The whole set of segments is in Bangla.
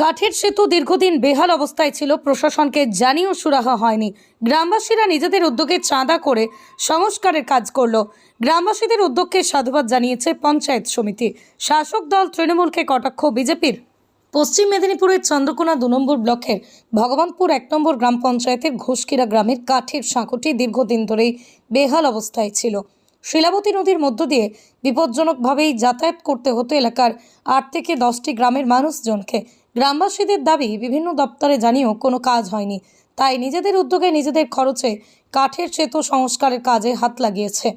কাঠের সেতু দীর্ঘদিন বেহাল অবস্থায় ছিল, প্রশাসনকে জানিয়েও সুরাহা হয়নি। গ্রামবাসীরা নিজেদের উদ্যোগে চাঁদা করে সংস্কারের কাজ করল। গ্রামবাসীদের উদ্যোগকে সাধুবাদ জানিয়েছে পঞ্চায়েত সমিতি। শাসক দল তৃণমূলকে কটাক্ষ, বিজেপির। পশ্চিম মেদিনীপুরের চন্দ্রকোনা দু নম্বর ব্লকের ভগবানপুর এক নম্বর গ্রাম পঞ্চায়েতের ঘোষকিরা গ্রামের কাঠের সাঁকোটি দীর্ঘদিন ধরেই বেহাল অবস্থায় ছিল। শিলাবতী নদীর মধ্য দিয়ে বিপজ্জনকভাবেই যাতায়াত করতে হতো এলাকার আট থেকে দশটি গ্রামের মানুষজনকে। গ্রামবাসীদের দাবি, বিভিন্ন দপ্তরে জানিয়েও কোনো কাজ হয়নি। তাই নিজেদের উদ্যোগে নিজেদের খরচে কাঠের সেতু সংস্কারের কাজে হাত লাগিয়েছে।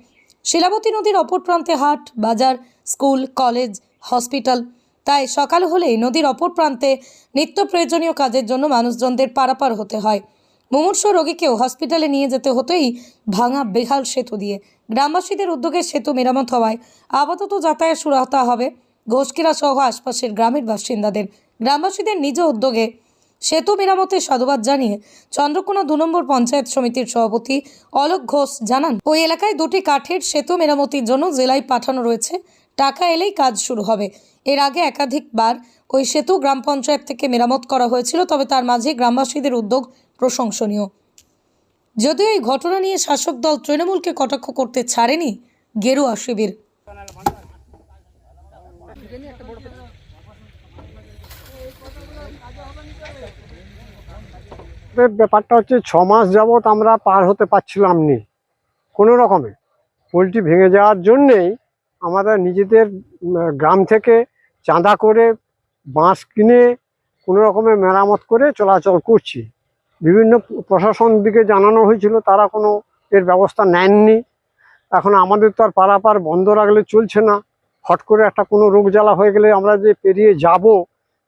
শিলাবতী নদীর অপর প্রান্তে হাট, বাজার, স্কুল, কলেজ, হসপিটাল। তাই সকাল হলেই নদীর অপর প্রান্তে নিত্য প্রয়োজনীয় কাজের জন্য মানুষজনদের পারাপার হতে হয়। মুমূর্ষ রোগীকেও হসপিটালে নিয়ে যেতে হতো এই ভাঙা বেহাল সেতু দিয়ে। গ্রামবাসীদের উদ্যোগে সেতু মেরামত হওয়ায় আপাতত যাতায়াত সুরাহতা হবে। ঘোষকিরা সহ আশপাশের গ্রামের বাসিন্দাদের গ্রামবাসীদের নিজ উদ্যোগে সেতু মেরামতের সাধুবাদ জানিয়ে চন্দ্রকোনা দু নম্বর পঞ্চায়েত সমিতির সভাপতি অলোক ঘোষ জানান, ওই এলাকায় দুটি কাঠের সেতু মেরামতির জন্য জেলায় পাঠানো রয়েছে, টাকা এলেই কাজ শুরু হবে। এর আগে একাধিকবার ওই সেতু গ্রাম পঞ্চায়েত থেকে মেরামত করা হয়েছিল, তবে তার মাঝে গ্রামবাসীদের উদ্যোগ প্রশংসনীয়। যদিও এই ঘটনা নিয়ে শাসক দল তৃণমূলকে কটাক্ষ করতে ছাড়েনি, গেরুয়া শিবির এর ব্যাপারটা হচ্ছে ছ মাস যাবৎ আমরা পার হতে পারছিলাম নি। কোনো রকমে। পোলট্রি ভেঙে যাওয়ার জন্যেই আমাদের নিজেদের গ্রাম থেকে চাঁদা করে বাঁশ কিনে কোনো রকমে মেরামত করে চলাচল করছি। বিভিন্ন প্রশাসন দিকে জানানো হয়েছিল, তারা কোনো এর ব্যবস্থা নেননি। এখন আমাদের তো আর পারাপার বন্ধ রাখলে চলছে না। হট করে একটা কোনো রোগ জ্বালা হয়ে গেলে আমরা যে পেরিয়ে যাব,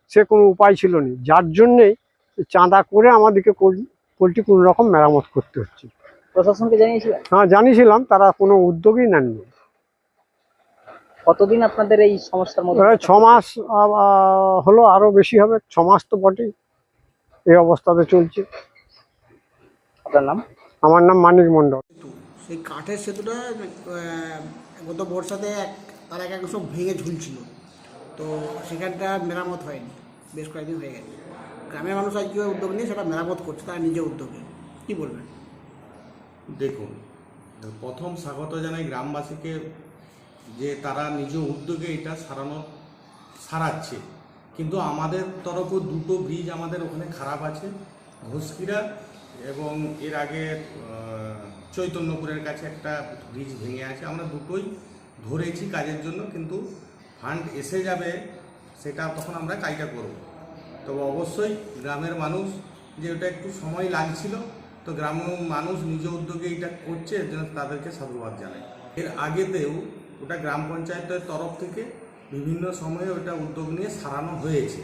সে কোনো উপায় ছিল না। যার জন্যেই চাঁদা করে আমাদেরকে পোল- পোলট্রি কোনো রকম মেরামত করতে হচ্ছে প্রশাসনকে জানিয়েছিলাম হ্যাঁ জানিয়েছিলাম তারা কোনো উদ্যোগই নেননি। কতদিন আপনাদের এই সমস্যার মধ্যে ছ মাস হলো আরও বেশি হবে ছ মাস তো বটেই। এই অবস্থাতে চলছে। আপনার নাম? আমার নাম মানিক মণ্ডল। সেই কাঠের সেতুটা গত বর্ষাতে এক তার এক এক সব ভেঙে ঝুলছিল। তো সেখানটা মেরামত হয়নি বেশ কয়েকদিন হয়ে গেছে। গ্রামের মানুষ আজকে উদ্যোগ নিয়ে সেটা মেরামত করছে, তারা নিজে উদ্যোগে। কি বলবেন? দেখুন, প্রথম স্বাগত জানাই গ্রামবাসীকে যে তারা নিজ উদ্যোগে এটা সারানো, সারাচ্ছে। কিন্তু আমাদের তরফও দুটো ব্রিজ আমাদের ওখানে খারাপ আছে ঘোষকিরা এবং এর আগে চৈতন্যপুরের কাছে একটা ব্রিজ ভেঙে আছে। আমরা দুটোই ধরেছি কাজের জন্য, কিন্তু ফান্ড এসে যাবে, সেটা তখন আমরা কাজটা করব। তবে অবশ্যই গ্রামের মানুষ যে ওটা একটু সময় লাগছিল, তো গ্রামের মানুষ নিজ উদ্যোগে এটা করছে, এর জন্য তাদেরকে সাধুবাদ জানাই। এর আগেতেও ওটা গ্রাম পঞ্চায়েতের তরফ থেকে বিভিন্ন সময়ে ওটা উদ্যোগ নিয়ে সারানো হয়েছে।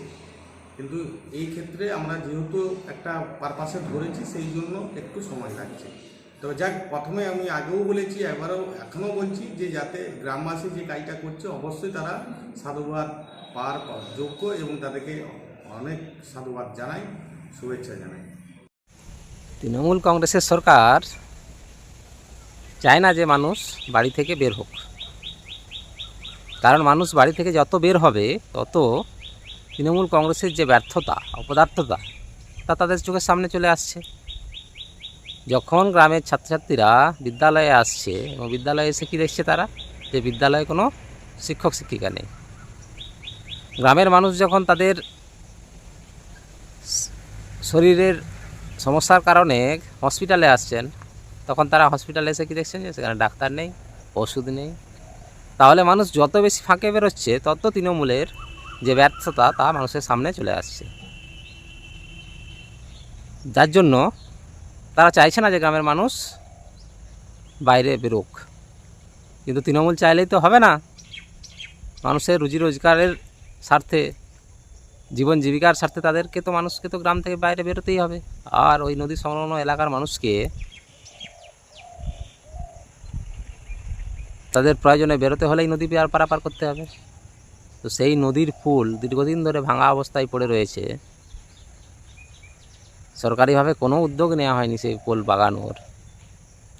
কিন্তু এই ক্ষেত্রে আমরা যেহেতু একটা পারপাসে ধরেছি, সেই জন্য একটু সময় লাগছে। তবে যাক, প্রথমে আমি আগেও বলেছি, এবারও এখনও বলছি যে যাতে গ্রামবাসী যে কাজটা করছে, অবশ্যই তারা সাধুবাদ পাওয়ার যোগ্য এবং তাদেরকে অনেক সাধুবাদ জানাই, শুভেচ্ছা জানাই। তৃণমূল কংগ্রেসের সরকার চায় না যে মানুষ বাড়ি থেকে বের হোক। কারণ মানুষ বাড়ি থেকে যত বের হবে, তত তৃণমূল কংগ্রেসের যে ব্যর্থতা, অপদার্থতা, তা তাদের চোখের সামনে চলে আসছে। যখন গ্রামের ছাত্রছাত্রীরা বিদ্যালয়ে আসছে এবং বিদ্যালয়ে এসে কী দেখছে তারা? যে বিদ্যালয়ে কোনো শিক্ষক শিক্ষিকা নেই। গ্রামের মানুষ যখন তাদের শরীরের সমস্যার কারণে হসপিটালে আসছেন। তখন তারা হসপিটালে এসে কি দেখছেন যে সেখানে ডাক্তার নেই, ওষুধ নেই। তাহলে মানুষ যত বেশি ফাঁকে বেরোচ্ছে, তত তৃণমূলের যে ব্যর্থতা, তা মানুষের সামনে চলে আসছে। যার জন্য তারা চাইছে না যে গ্রামের মানুষ বাইরে বেরোক। কিন্তু তৃণমূল চাইলেই তো হবে না। মানুষের রুজি রোজগারের স্বার্থে জীবন জীবিকার স্বার্থে তাদেরকে তো মানুষকে তো গ্রাম থেকে বাইরে বেরোতেই হবে। আর ওই নদী সংলগ্ন এলাকার মানুষকে তাদের প্রয়োজনে বেরোতে হলেই নদী পার পারাপার করতে হবে। তো সেই নদীর পুল দীর্ঘদিন ধরে ভাঙা অবস্থায় পড়ে রয়েছে। সরকারিভাবে কোনো উদ্যোগ নেওয়া হয়নি সেই পোল বাগানোর।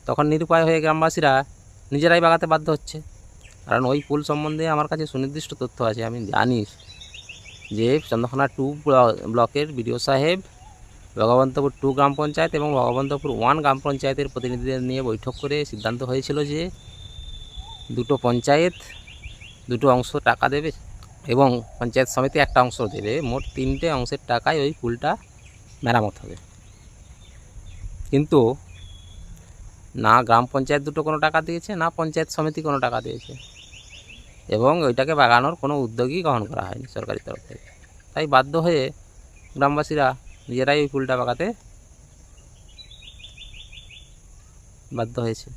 তখন নিরুপায় হয়ে গ্রামবাসীরা নিজেরাই বাগাতে বাধ্য হচ্ছে। কারণ ওই পুল সম্বন্ধে আমার কাছে সুনির্দিষ্ট তথ্য আছে, আমি জানি। যে চন্দ্রকোনা টু ব্লকের বিডিও সাহেব, ভগবন্তপুর টু গ্রাম পঞ্চায়েত এবং ভগবন্তপুর ওয়ান গ্রাম পঞ্চায়েতের প্রতিনিধিদের নিয়ে বৈঠক করে সিদ্ধান্ত হয়েছিল যে দুটো পঞ্চায়েত দুটো অংশ টাকা দেবে এবং পঞ্চায়েত সমিতি একটা অংশ দেবে। মোট তিনটে অংশের টাকায় ওই পুলটা মেরামত হবে। কিন্তু না গ্রাম পঞ্চায়েত দুটো কোনো টাকা দিয়েছে, না পঞ্চায়েত সমিতি কোনো টাকা দিয়েছে। এবং ওইটাকে বাগানোর কোনো উদ্যোগই গ্রহণ করা হয়নি সরকারি তরফ থেকে। তাই বাধ্য হয়ে গ্রামবাসীরা নিজেরাই ওই ফুলটা বাগাতে বাধ্য হয়েছে।